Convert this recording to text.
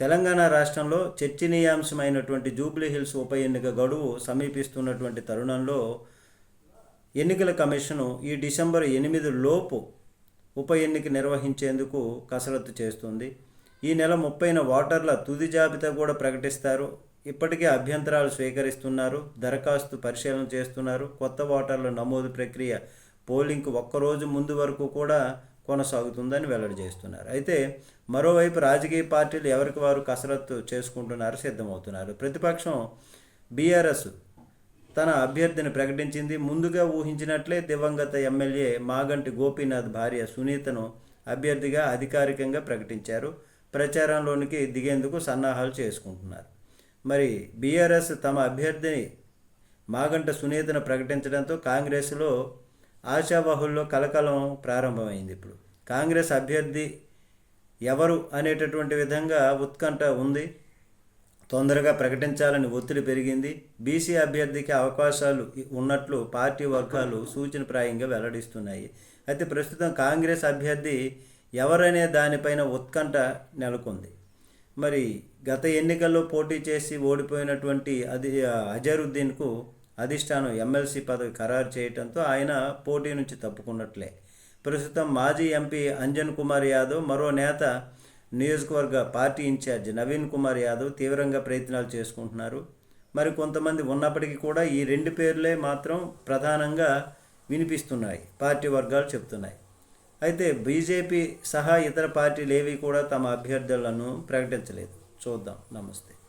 తెలంగాణ రాష్ట్రంలో చర్చనీయాంశమైనటువంటి Jubilee hills ఉప ఎన్నిక గడువు సమీపిస్తున్నటువంటి తరుణంలో ఎన్నికల కమిషను ఈ డిసెంబర్ ఎనిమిది లోపు ఉప ఎన్నిక నిర్వహించేందుకు కసరత్తు చేస్తుంది. ఈ నెల ముప్పైన ఓటర్ల తుది జాబితా కూడా ప్రకటిస్తారు. ఇప్పటికే అభ్యంతరాలు స్వీకరిస్తున్నారు. దరఖాస్తు పరిశీలన చేస్తున్నారు. కొత్త ఓటర్ల నమోదు ప్రక్రియ పోలింగ్కు ఒక్కరోజు ముందు వరకు కూడా కొనసాగుతుందని వెల్లడి చేస్తున్నారు. అయితే మరోవైపు రాజకీయ పార్టీలు ఎవరికి వారు కసరత్తు చేసుకుంటున్నారు సిద్ధమవుతున్నారు. ప్రతిపక్షం బీఆర్ఎస్ తన అభ్యర్థిని ప్రకటించింది. ముందుగా ఊహించినట్లే దివంగత ఎమ్మెల్యే మాగంటి గోపీనాథ్ భార్య సునీతను అభ్యర్థిగా అధికారికంగా ప్రకటించారు. ప్రచారంలోనికి దిగేందుకు సన్నాహాలు చేసుకుంటున్నారు. మరి బీఆర్ఎస్ తమ అభ్యర్థిని మాగంట సునీతను ప్రకటించడంతో కాంగ్రెస్లో ఆశావాహుల్లో కలకలం ప్రారంభమైంది ఇప్పుడు. కాంగ్రెస్ అభ్యర్థి ఎవరు అనేటటువంటి విధంగా ఉత్కంఠ ఉంది. తొందరగా ప్రకటించాలని ఒత్తిడి పెరిగింది. బీసీ అభ్యర్థికి అవకాశాలు ఉన్నట్లు పార్టీ వర్గాలు సూచనప్రాయంగా వెల్లడిస్తున్నాయి. అయితే ప్రస్తుతం కాంగ్రెస్ అభ్యర్థి ఎవరనే దానిపైన ఉత్కంఠ నెలకొంది. మరి గత ఎన్నికల్లో పోటీ చేసి ఓడిపోయినటువంటి అది అజరుద్దీన్కు అధిష్టానం ఎమ్మెల్సీ పదవి ఖరారు చేయడంతో ఆయన పోటీ నుంచి తప్పుకున్నట్లే. ప్రస్తుతం మాజీ ఎంపీ అంజన్ కుమార్ యాదవ్ మరో నేత నియోజకవర్గ పార్టీ ఇన్ఛార్జ్ నవీన్ కుమార్ యాదవ్ తీవ్రంగా ప్రయత్నాలు చేసుకుంటున్నారు. మరి కొంతమంది ఉన్నప్పటికీ కూడా ఈ రెండు పేర్లే మాత్రం ప్రధానంగా వినిపిస్తున్నాయి. పార్టీ వర్గాలు చెప్తున్నాయి అయితే బీజేపీ సహా ఇతర పార్టీలు ఏవి కూడా తమ అభ్యర్థులను ప్రకటించలేదు. చూద్దాం. నమస్తే.